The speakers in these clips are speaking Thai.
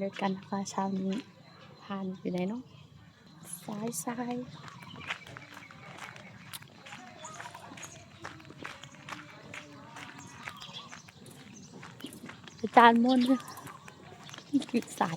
ด้วยกันนะคะเช้านี้ทานอยู่ไหนเนาะซ้ายซ้ายอาจารย์มนต์กิดสาย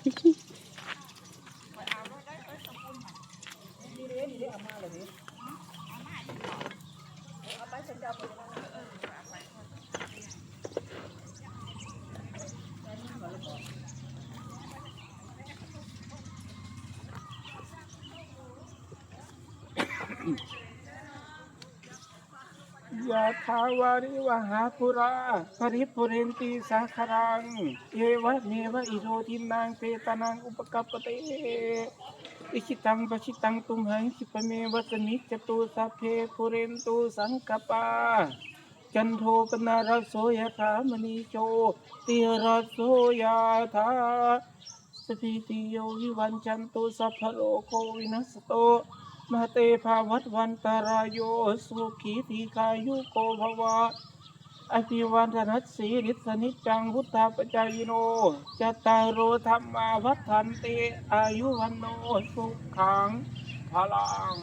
ยะถาวาริวหาปุราปริปุเรนติสาครัง เอวะเมวะอิโรทินังเปตานังอุปกัปปะเตอิชิตังปชิตังตุมหังคิปเมวะสมิจตุสัพเพปุเรนตุสังกปา จันโทปนารโสยถามณีโชติรโสยถาสพิติโยวิวันจันตุสัพพโลกโควินัสโต มาเตภาวัตวันตารายโยสุขีทีกายุโกภวะอภิวันธนัสสีริสนิจังพุทธาปจายโนจตารโรธรรมาวัฏันเตอายุวันโนสุขังพลัง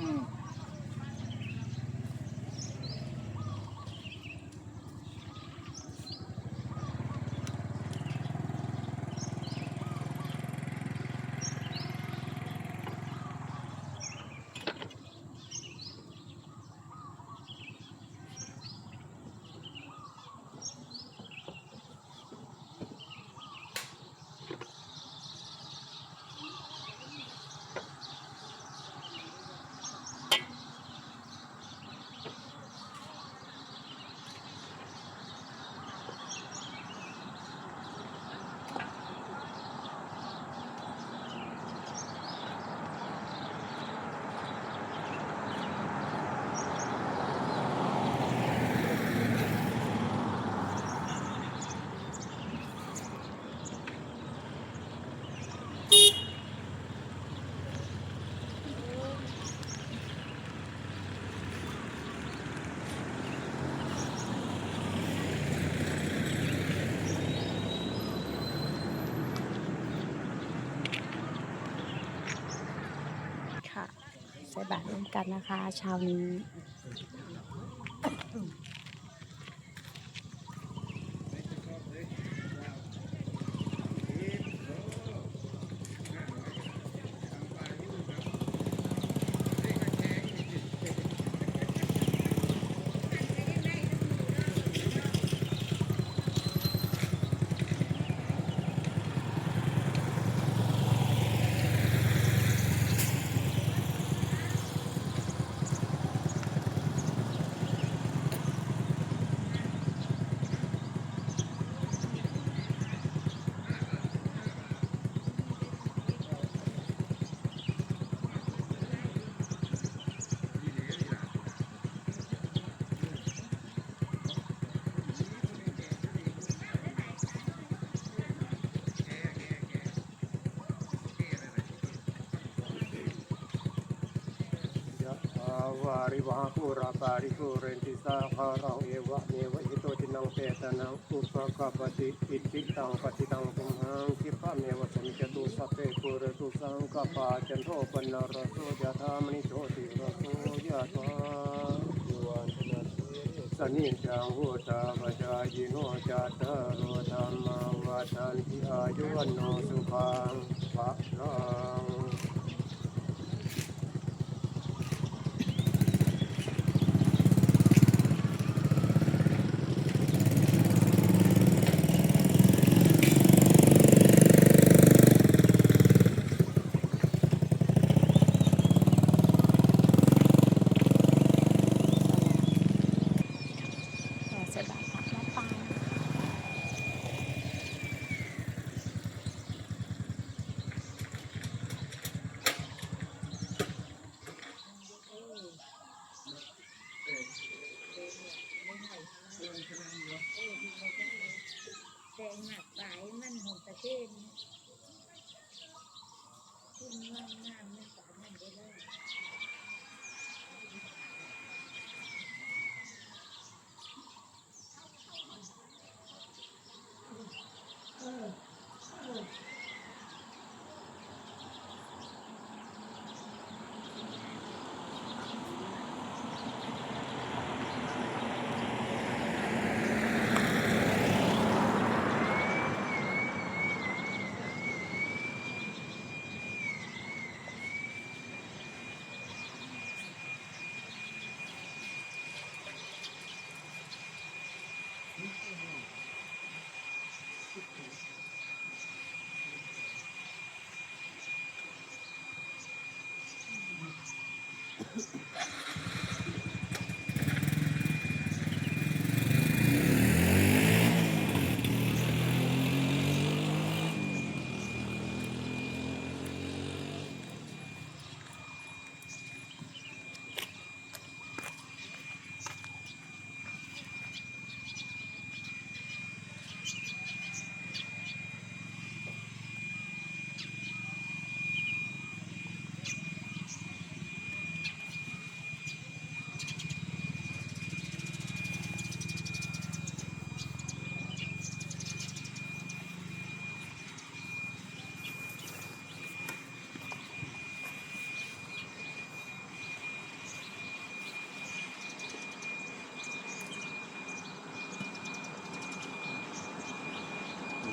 ค่ะ ใส่บาตรร่วมกันนะคะเช้านี้าวาริวาปุราปาริปุเรนติสาคารังเอวะเมวะอิโตจินังเปตานังอุปกปปติอิจิตังปฏิตังตุมหังคิปะเมวะสมิจตุสัพเพปุเรตุสังกปาจันโทปนารโสยะธามณิโชติรโสยะธายุวันนะสนิจังหุตาปจายิโนจัตตารธรรมวัฏันติอายุวันโนสุขังภะลัง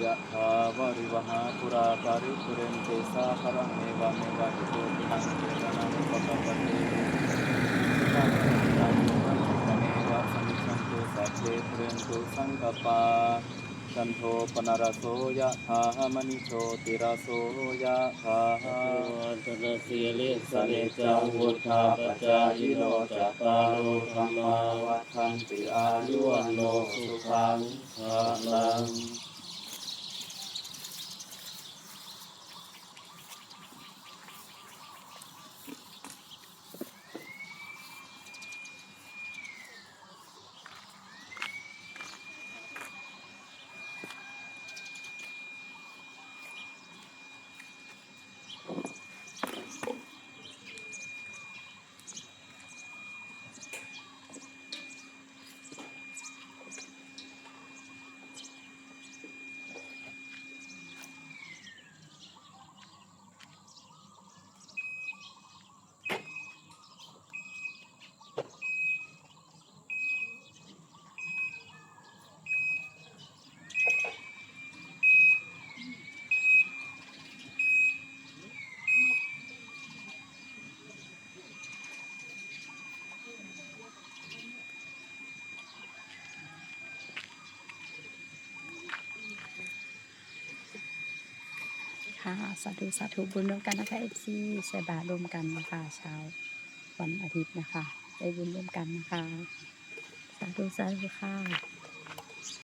ยะถาวาริวหาปุราปาริปุเรนเตสาคารังเมวะเมวะอิโตตินังเตตนังอุปกัปปะเตสัพพะสัมพุทธังเมวะสมิชันตุสัพเพปุเรนตุสังกปปาจันโทปนารโสยะถามณิโชติราโสยะถา วันตนะสีเลสะเลจังวุธาปจายโนจัตตารโอธรรมาวัฏันติอายุวันโนสุขังภาลัง ค่ะ สาธุสาธุบุญร่วมกันนะคะเอฟซีใส่บาตรร่วมกันนะคะเช้าวันอาทิตย์นะคะ ได้บุญร่วมกันนะคะ สาธุสาธุค่ะ